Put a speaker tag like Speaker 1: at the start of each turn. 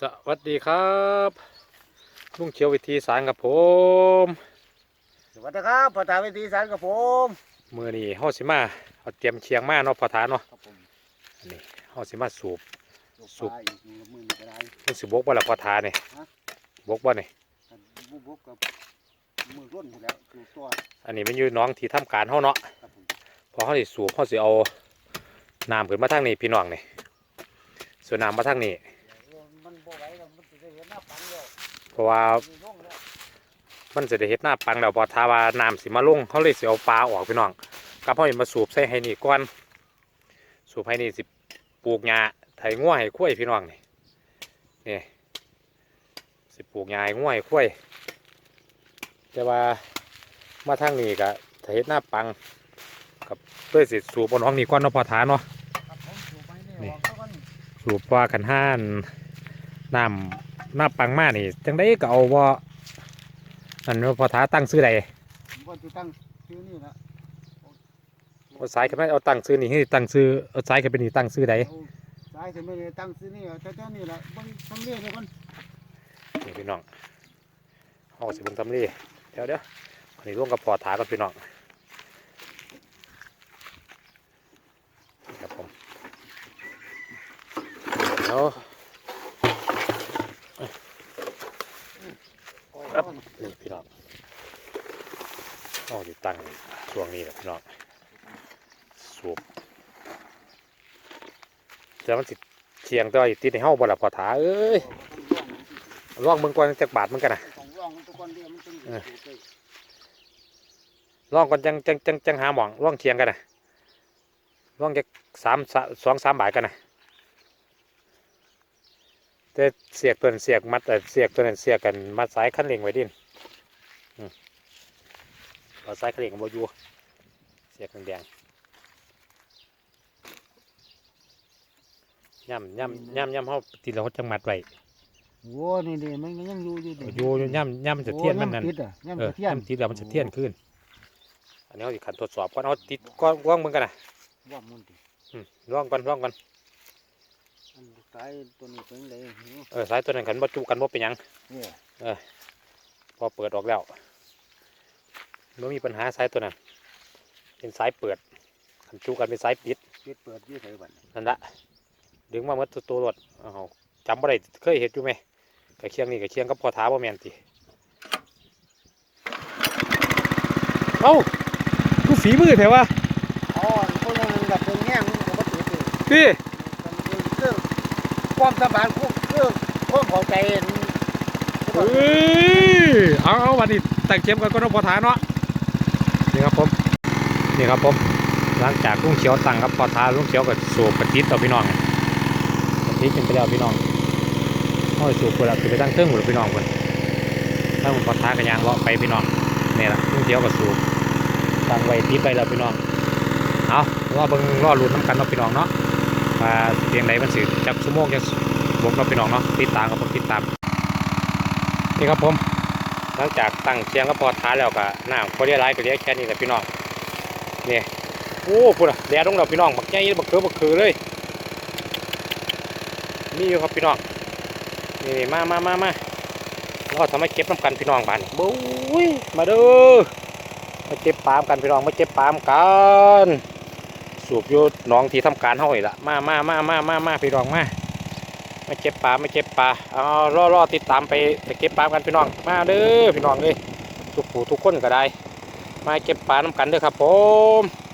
Speaker 1: สวัสดีครับลุงเขียววิธีสารกับผม
Speaker 2: สวัสดีครับพ่อตาวิธีสารกับผม
Speaker 1: มือนี้เฮาสิมาเอาเตรียมเชียงมาเนาะพอทานเนาะ
Speaker 2: ครับผม
Speaker 1: อันนี้เฮาสิมาสูบ
Speaker 2: ลูก
Speaker 1: สุ
Speaker 2: ป
Speaker 1: ก
Speaker 2: ลาอีกหนึ่งมือหนึ่งก็ได้
Speaker 1: มันสิบกบ่ล่ะพอทานนี่
Speaker 2: ฮะ
Speaker 1: บกบ่นี่
Speaker 2: กันบุบบุบกับมือร่นอยู่แล้วคือตัว
Speaker 1: อันนี้มันอยู่หน้องที่ทำการเฮาเนาะ
Speaker 2: ครับผม
Speaker 1: พอเฮาสิสูบเฮาสิเอาน้ำขึ้นมาทางนี้พี่น้องนี่ส่วนน้ำมาทางนี้
Speaker 2: มันบ่ไหวแล้วมันจะได้ เห็นหน้าปังแล้ว
Speaker 1: เพราะว่า
Speaker 2: มีร่องแล้ว
Speaker 1: มันจะได้เฮ็ดหน้าปังแล้วพอทาว่าน้ำสิมาลงเขาเลยสิเอาปลาออกพี่น้องกับเฮาสิมาสูบใส่ให้นี่ก่อนสูบให้นี่สิปลูกหญ้าไถงัวให้ข้วยพี่น้องนี่นี่สิปลูกหญ้าให้งัวให้ข้วยแต่ว่ามาทางนี้ก็ถ้าเฮ็ดหน้าปังกับเพื่อสิสูบเอาน้องนี่ก่อนเนาะพอทาเนาะ
Speaker 2: ครับผมสูบไปเนี่ย
Speaker 1: นี่
Speaker 2: ออกแล้วกัน
Speaker 1: สูบว่ากันห้านน้ำ หน้าปังมานี่จังได้ก็เอาว่าอันว่าพอทาตั้งซื้อใด
Speaker 2: ผมก็จะตั้งชื่อนี่ละ
Speaker 1: เอาสายกันไหมเอาตั้งซื้อนี่ให้ตั้งซื้อเอาสายกันเป็นนี่ตั้งซื้อใด
Speaker 2: เอาสายจะไม่ได้ตั้งชื่อนี่เอาแต่เจ้านี่ละเบิ่งทำเรียกเลยคน
Speaker 1: นี่พี่น้องเอาสิเบนทำรีเดี๋ยวเดี๋ยวอันนี้ร่วมกับพอถากันพี่น้องนี่ครับผมเดี๋ยว
Speaker 2: ปล่อย
Speaker 1: ครับ
Speaker 2: ก่อน
Speaker 1: นี่พี่น้องเอาสิตั้งช่วงนี้แหละพี่น้องสูบแต่มันสิเชียงแต่ว่าอีติดในห้องบ่ละพอถาเอ้ยร่องมึงก่อนจักบาทมึงกันนะ
Speaker 2: ต้องร่องมันตะกอนเดียวมันต้อง
Speaker 1: เออ
Speaker 2: สูบเลย
Speaker 1: ร่องก่อนจังจังจังจังหาหมองร่องเชียงกันนะร่องจะสามสะสองสามบาทกันนะ แต่เสียกตัวนั้นเสียกมัดแต่เสียกตัวนั้นเสียกกันมัดสายคันเร่งไว้ดินอืมเอาสายคันเร่งกับโบอยูเสียกแดงๆย่ำย่ำย่ำย่ำเขาติดแล้วเขาจังมัดไว้
Speaker 2: โอ้นี่ดิมันก็ยังอยู่อยู่ดิ
Speaker 1: อยู่ย่ำย่ำมันจะเทียนมันนั่น
Speaker 2: โอ้ำติดอะย่ำ
Speaker 1: เออ
Speaker 2: จะเทียน
Speaker 1: น้ำติดแล้วมันจะเทียนขึ้น อันนี้เขาสิขันทดสอบก่อนเอาติดก้อนว่างมึงกันนะ
Speaker 2: ว่ามันดิ
Speaker 1: อืมร่องก่อนร่องก่อน
Speaker 2: อัน สายตัวนี้เป็นเลยหิว
Speaker 1: เออสายตัวนั้นขันบ่จุกันบ่เป็นหยัง
Speaker 2: เนี่ย
Speaker 1: พอเปิดออกแล้วไม่มีปัญหาสายตัวนั้นเป็นสายเปิดขันจุกันเป็นสายปิด
Speaker 2: ปิดเปิดอยี่ไสบัดนี้
Speaker 1: นั่นละดึงมาเมื่อตัวตัวรถอ้าวจำบ่ได้เคยเห็นอยู่ไหมกระเคียงนี่กระเคียงก็พอท้าบ่แม่นติเอ้ากูฝีมือแถววะ
Speaker 2: อ๋อพวกนั้นกับเพิ่งแง่งมันก็บ่ติดเลย
Speaker 1: พี่
Speaker 2: มันคือเครื่อง ความสบายของเครื่องความเข้าใจ
Speaker 1: เฮ้ยเอาเอาวันนี้แต่งเข็มกันก็ต้องพอท้าเนาะนี่ครับผมนี่ครับผมหลังจากลุงเขียวสั่งครับพอท้าลุงเขียวก็สูบกระติดต่อพี่น้องไงกระติดเป็นไปแล้วพี่น้องห้อยสูบไปแล้วคือไปตั้งเครื่องหมดพี่น้องคนถ้าผมพอท้ากันยางเลาะไปพี่น้องนี่แหละลุงเขียวก็สูบตั้งไว้ติดไปแล้วพี่น้องเอารอเบิ่งรอลุ้นน้ำกันเนาะพี่น้องเนาะ ว่าเพียงใดมันสิจับชั่วโมงจะบวกเนาะพี่น้องเนาะติดตามครับผมติดตามนี่ครับผมหลังจากตั้งเชียงก็พอท้าแล้วก็น้ำพอได้ไรก็เรียกแค่นี้แหละพี่น้องนี่โอ้พุ่นอะแดดลงแล้วพี่น้องบักใหญ่บักเคือบักคือเลยมีอยู่ครับพี่น้องนี่มามามามาเราทำให้เก็บน้ำกันพี่น้องบ้านบุ้ยมาเด้อมาเก็บปามกันพี่น้องมาเก็บปามกัน สูบอยู่น้องที่ทำการเฮาอีกละมามามามามามาพี่น้องมาไม่เก็บปลาไม่เก็บปลาเอารอรอติดตามไปไปเก็บปลากันพี่น้องมาเด้อพี่น้องเลยทุกผู้ทุกคนก็ได้ มาเก็บปลาน้ำกันเด้อครับผม